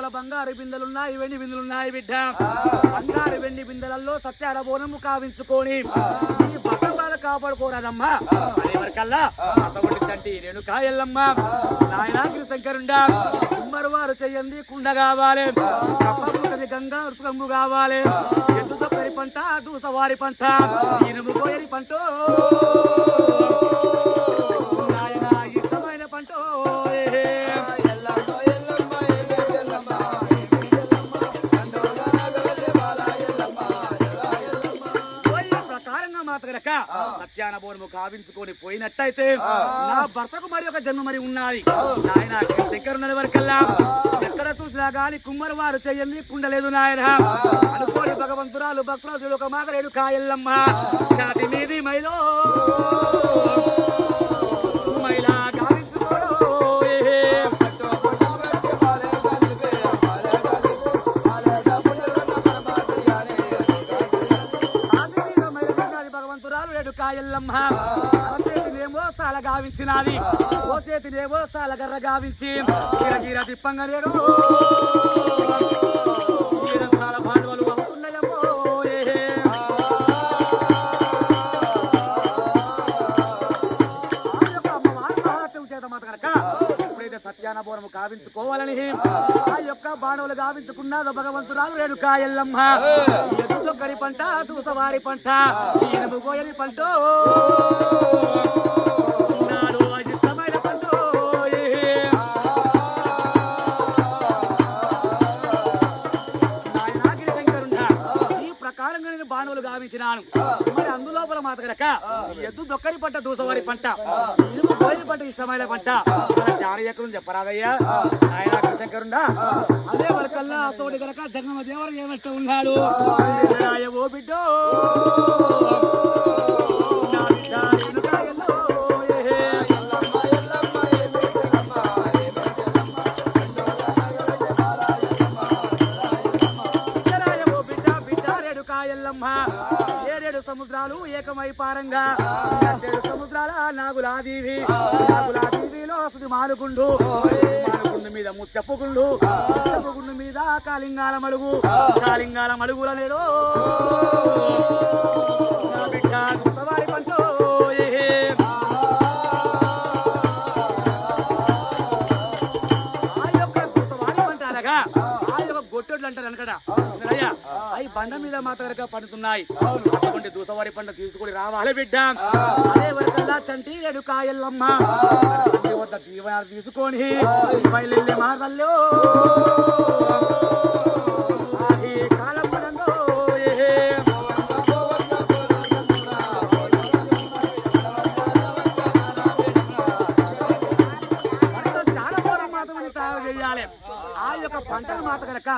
బంగారు బిందెలున్నాయి వెండి బిందెలున్నాయి బిడ్డ. బంగారు వెండి బిందెలలో సత్యాల బోనము కావించుకొని ఈ బాధ కాపాడుకోరాదమ్మా. వరకల్లా అసవంటి చంటి రేణుక ఎల్లమ్మ. నాయనాగిరి శంకరుండా కుమ్మరు వారు చెయ్యంది కుండ కావాలి. కప్పబుట్టది గంగా ఋతుకంబు కావాలి. ఎద్దుతో కరి పంట దూసవారి పంట. ఇనుము కోయరి పంట. ప్రకారంగా మాత్రక సత్యాన బోనము కావించుకొని పోయినట్టయితే నా భర్తకు మరి ఒక జన్మ మరి ఉన్నది నాయన శంకర్ వరకల్లా ఎక్కడ చూసినా గాని కుమ్మరి వారు చెయ్యండి కుండలేదు నాయన. అనుకోని భగవంతురాలు భక్తురాలు ఒక మాత్రేడు కాయల్లమ్మ. చాటి మీది మైలా. కాయల్లమ్మ. ఓ చేతినేమో సాల గావించినది. ఓ చేతినేమో సాల గర్ర గావించి. గిరగిర తిప్పంగా నేడు సత్యానబోరము కావించుకోవాలని ఆ యొక్క బాణవులు గావించుకున్నదో భగవంతురాలు రేణుక ఎల్లమ్మ. ఎదుతో కరి పంట దూసవారి పంట కోయని పంట. ప్రకారంగా నేను బాణువులు గావించినాను. మరి అందులోపల మాత గనక ఎద్దు దొక్కరి పంట దూసవారి పంట ఇనుము కోయిలి పంట ఇష్టమైన పంట. మన ఎక్కడుంది చెప్పరాదయ్యా. నాయనాగిరి శంకరుండా అదే వరకల్లా అసోడి గనక జగన్మ దేవర ఏమంటూ ఉన్నాడు? ఓ బిడ్డో. రేడు ఏడేడు సముద్రాలు ఏకమై పారంగా. ఏడు సముద్రాల నాగులాదీవి. నాగులాదీవిలో సుది మానుకుండు. మానుకుండు మీద ముత్తెప్పుకుండు ముత్తెప్పుకుండు మీద కాలింగాల మడుగు కాలింగాల మడుగుల నేడు బిడ్డ. గొట్టెడ్లు అంటారు అనకడ అవి బండ మీద మాత్రగా పండుతున్నాయి. అటువంటి దూసవారి పంట తీసుకొని రావాలి బిడ్డ. అదే వరకల్లా చంటి రెడు కాయల్లమ్మ వద్ద దీవెన తీసుకొని బయలుల్లి మాటల్లో పంటలు మాత కనుక